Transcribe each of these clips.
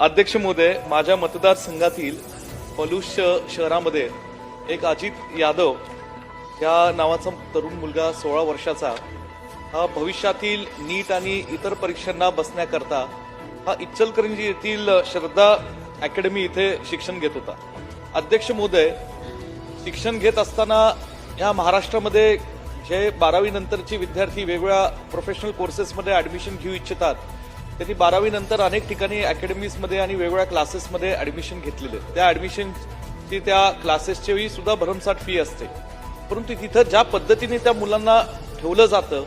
अध्यक्ष महोदय माझ्या मतदारसंघातील पलूस शहरामध्ये एक अजित यादव या नावाचा तरुण मुलगा सोळा वर्षाचा हा भविष्यातील नीट आणि इतर परीक्षांना बसण्याकरता हा इच्चलकरंजी येथील श्रद्धा अकॅडमी इथे शिक्षण घेत होता. अध्यक्ष महोदय शिक्षण घेत असताना या महाराष्ट्रामध्ये जे बारावी नंतरचे विद्यार्थी वेगवेगळ्या प्रोफेशनल कोर्सेसमध्ये ॲडमिशन घेऊ इच्छितात त्यांनी बारावी नंतर अनेक ठिकाणी अकॅडमीजमध्ये आणि वेगवेगळ्या क्लासेसमध्ये ऍडमिशन घेतलेले. त्या ऍडमिशनची त्या क्लासेसची सुद्धा भरमसाठ फी असते. परंतु तिथं ज्या पद्धतीने त्या मुलांना ठेवलं जातं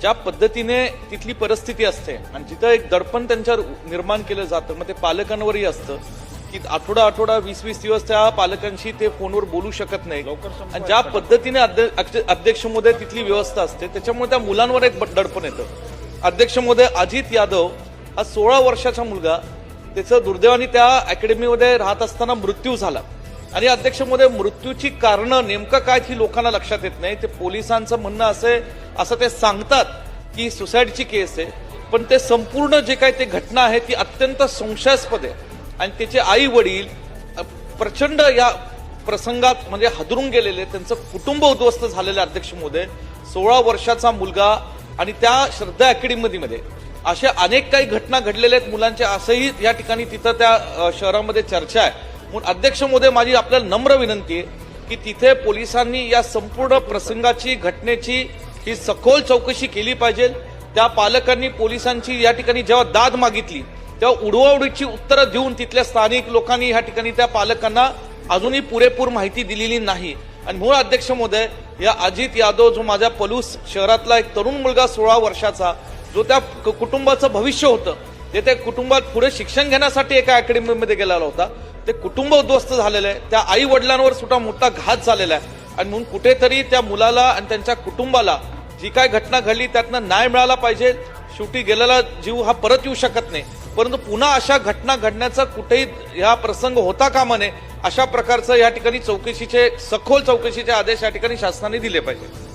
ज्या पद्धतीने तिथली परिस्थिती असते आणि तिथं एक दडपण त्यांच्यावर निर्माण केलं जातं मग ते पालकांवरही असतं की आठवडा आठवडा वीस वीस दिवस त्या पालकांशी ते फोनवर बोलू शकत नाही. आणि ज्या पद्धतीने अध्यक्ष महोदय तिथली व्यवस्था असते त्याच्यामुळे त्या मुलांवर एक दडपण येतं. अध्यक्ष महोदय अजित यादव हा सोळा वर्षाचा मुलगा त्याचं दुर्दैवाने त्या अकॅडमीमध्ये राहत असताना मृत्यू झाला. आणि अध्यक्ष मृत्यूची कारणं नेमकं काय ही लोकांना लक्षात येत नाही. ते पोलिसांचं म्हणणं असं असं ते सांगतात की सुसाईडची केस आहे. पण ते संपूर्ण जे काही ते घटना आहे ती अत्यंत संशयास्पद आहे. आणि त्याचे आई वडील प्रचंड या प्रसंगात म्हणजे हदरून गेलेले त्यांचं कुटुंब उद्ध्वस्त झालेलं अध्यक्ष महोदय सोळा वर्षाचा मुलगा आणि त्या श्रद्धा अकॅडमीमध्ये. अशा अनेक काही घटना घडलेल्या आहेत मुलांच्या असंही या ठिकाणी तिथं त्या शहरामध्ये चर्चा आहे. म्हणून अध्यक्ष मोदय माझी आपल्याला नम्र विनंती आहे की तिथे पोलिसांनी या संपूर्ण प्रसंगाची घटनेची ही सखोल चौकशी केली पाहिजे. त्या पालकांनी पोलिसांची या ठिकाणी जेव्हा दाद मागितली तेव्हा उडवाउडीची उत्तरं देऊन तिथल्या स्थानिक लोकांनी या ठिकाणी त्या पालकांना अजूनही पुरेपूर माहिती दिलेली नाही. आणि मूळ अध्यक्ष महोदय या अजित यादव जो माझ्या पलूस शहरातला एक तरुण मुलगा सोळा वर्षाचा जो त्या कुटुंबाचं भविष्य होतं ते त्या कुटुंबात पुढे शिक्षण घेण्यासाठी एका अकॅडमीमध्ये गेलेला होता. ते कुटुंब उद्ध्वस्त झालेलं आहे. त्या आई वडिलांवर सुद्धा मोठा घात झालेला आहे. आणि म्हणून कुठेतरी त्या मुलाला आणि त्यांच्या कुटुंबाला जी काय घटना घडली त्यातनं न्याय मिळाला पाहिजे. शेवटी गेलेला जीव हा परत येऊ शकत नाही. परंतु पुन्हा अशा घटना घडण्याचा कुठेही हा प्रसंग होता कामा नये अशा प्रकारचं या ठिकाणी चौकशीचे सखोल चौकशीचे आदेश या ठिकाणी शासनाने दिले पाहिजे.